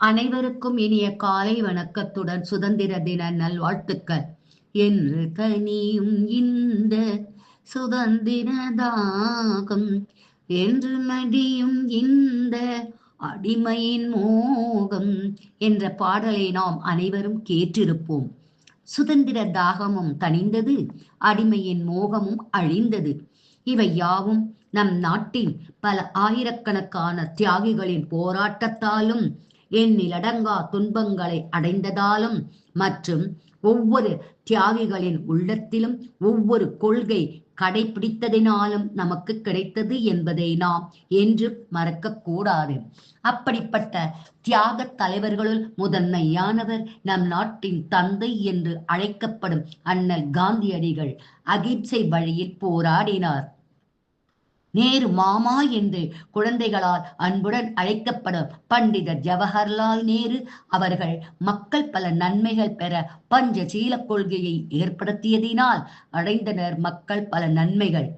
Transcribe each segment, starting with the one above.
அனைவருக்கும் இனிய காலை வணக்கத்துடன் சுதந்திர தின நல்வாழ்த்துக்கள். என்று கனியும் இந்த சுதந்திர தாகம் என்று மடியும் இந்த அடிமையின் மோகம் என்ற பாடலை நாம் அனைவரும் கேட்டிருப்போம். சுதந்திர தாகமும் தணிந்தது அடிமையின் மோகமும் அழிந்தது. இவை யாவும் நம் நாட்டின் பல ஆயிரக்கணக்கான தியாகிகளின் போராட்டத்தாலும் எண்ணிலடங்கா துன்பங்களை அடைந்ததாலும் மற்றும் ஒவ்வொரு தியாகிகளின் உள்ளத்திலும் ஒவ்வொரு கொள்கை கடைபிடித்ததினாலும் நமக்கு கிடைத்தது என்பதை நாம் என்று மறக்க கூடாது. அப்படிப்பட்ட தியாக தலைவர்களுள் முதன்மையானவர் நம் நாட்டின் தந்தை என்று அழைக்கப்படும் அண்ணல் காந்தியடிகள் அகிம்சை வழியில் போராடினார். நேரு மாமா என்று குழந்தைகளால் அன்புடன் அழைக்கப்படும் பண்டிதர் ஜவஹர்லால் நேரு அவர்கள் மக்கள் பல நன்மைகள் பெற பஞ்சசீல கொள்கையை ஏற்படுத்தியதினால் அடைந்தனர் மக்கள் பல நன்மைகள்.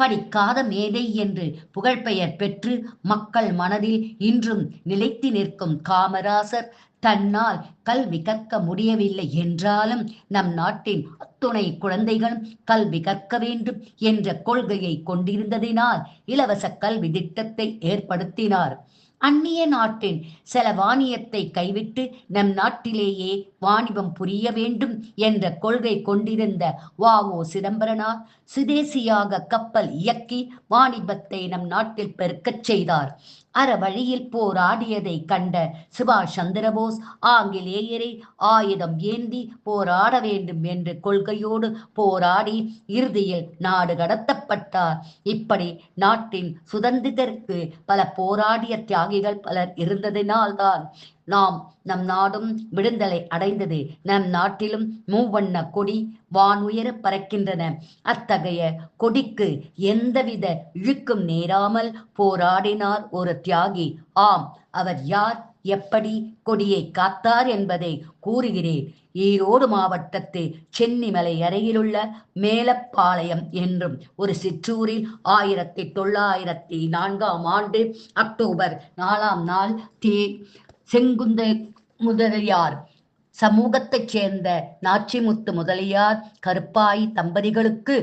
படிக்காத மேதை என்று புகழ்பெயர் பெற்று மக்கள் மனதில் இன்றும் நிலைத்து நிற்கும் காமராசர் தன்னால் கல்வி கற்க முடியவில்லை என்றாலும் நம் நாட்டின் அத்துணை குழந்தைகளும் கல்வி கற்க வேண்டும் என்ற கொள்கையை கொண்டிருந்ததினால் இலவச கல்வி திட்டத்தை ஏற்படுத்தினார். அந்நிய நாட்டின் சில வாணியத்தை கைவிட்டு நம் நாட்டிலேயே வாணிபம் புரிய வேண்டும் என்ற கொள்கை கொண்டிருந்த வாவோ ஓ சிதம்பரனார் சுதேசியாக கப்பல் இயக்கி வாணிபத்தை நம் நாட்டில் பெருக்கச் செய்தார். அற வழியில் போராடியதை கண்ட சுபாஷ் சந்திரபோஸ் ஆங்கிலேயரை ஆயுதம் ஏந்தி போராட வேண்டும் என்ற கொள்கையோடு போராடி இறுதியில் நாடு கடத்தப்பட்டார். இப்படி நாட்டின் சுதந்திரத்திற்கு பல போராடிய தியாகிகள் பலர் இருந்ததினால்தான் நாம் நம் நாடும் விடுதலை அடைந்தது. நம் நாட்டிலும் மூவண்ண கொடி வானுயர பறக்கின்றன. அத்தகைய கொடிக்கு எந்தவித இழுக்கும் நேராமல் போராடினார் ஒரு தியாகி. ஆம் அவர் யார்? எப்படி கொடியை காத்தார் என்பதை கூறுகிறேன். ஈரோடு மாவட்டத்து சென்னிமலை அருகிலுள்ள மேலப்பாளையம் என்றும் ஒரு சிற்றூரில் ஆயிரத்தி தொள்ளாயிரத்தி நான்காம் ஆண்டு அக்டோபர் நாலாம் நாள் தே செங்குந்த முதலியார் சமூகத்தைச் சேர்ந்த நாச்சிமுத்து முதலியார் கருப்பாய் தம்பதிகளுக்கு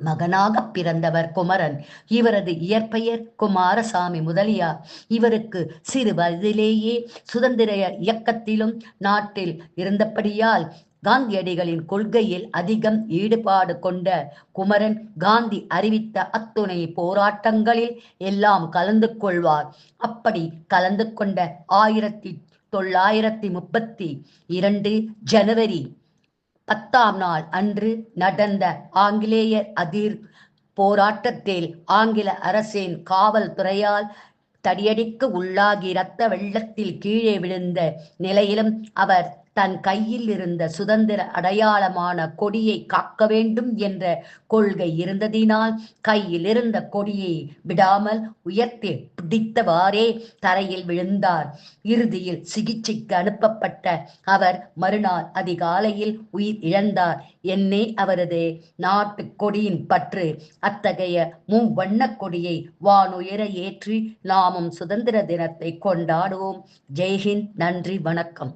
மகனாக பிறந்தவர் குமரன். இவரது இயற்பெயர் குமாரசாமி முதலியார். இவருக்கு சிறு வயதிலேயே சுதந்திர இயக்கத்திலும் நாட்டில் இருந்தபடியால் காந்தியடிகளின் கொள்கையில் அதிகம் ஈடுபாடு கொண்ட குமரன் காந்தி அறிவித்த அத்துணை போராட்டங்களில் எல்லாம் கலந்து கொள்வார். அப்படி கலந்து கொண்ட ஆயிரத்தி தொள்ளாயிரத்தி முப்பத்தி இரண்டு ஜனவரி பத்தாம் நாள் அன்று நடந்த ஆங்கிலேயர் அதிர் போராட்டத்தில் ஆங்கில அரசின் காவல்துறையால் தடியடிக்கு உள்ளாகி இரத்த வெள்ளத்தில் கீழே விழுந்த நிலையிலும் அவர் தன் கையில் இருந்த சுதந்திர அடையாளமான கொடியை காக்க வேண்டும் என்ற கொள்கை இருந்ததினால் கையில் இருந்த கொடியை விடாமல் உயர்த்தி பிடித்தவாறே தரையில் விழுந்தார். இறுதியில் சிகிச்சைக்கு அனுப்பப்பட்ட அவர் மறுநாள் அதிகாலையில் உயிர் இழந்தார். என்னே அவரது நாட்டு கொடியின் பற்று. அத்தகைய மூவண்ண கொடியை வானுயர ஏற்றி நாமும் சுதந்திர தினத்தை கொண்டாடுவோம். ஜெய்ஹிந்த் நன்றி வணக்கம்.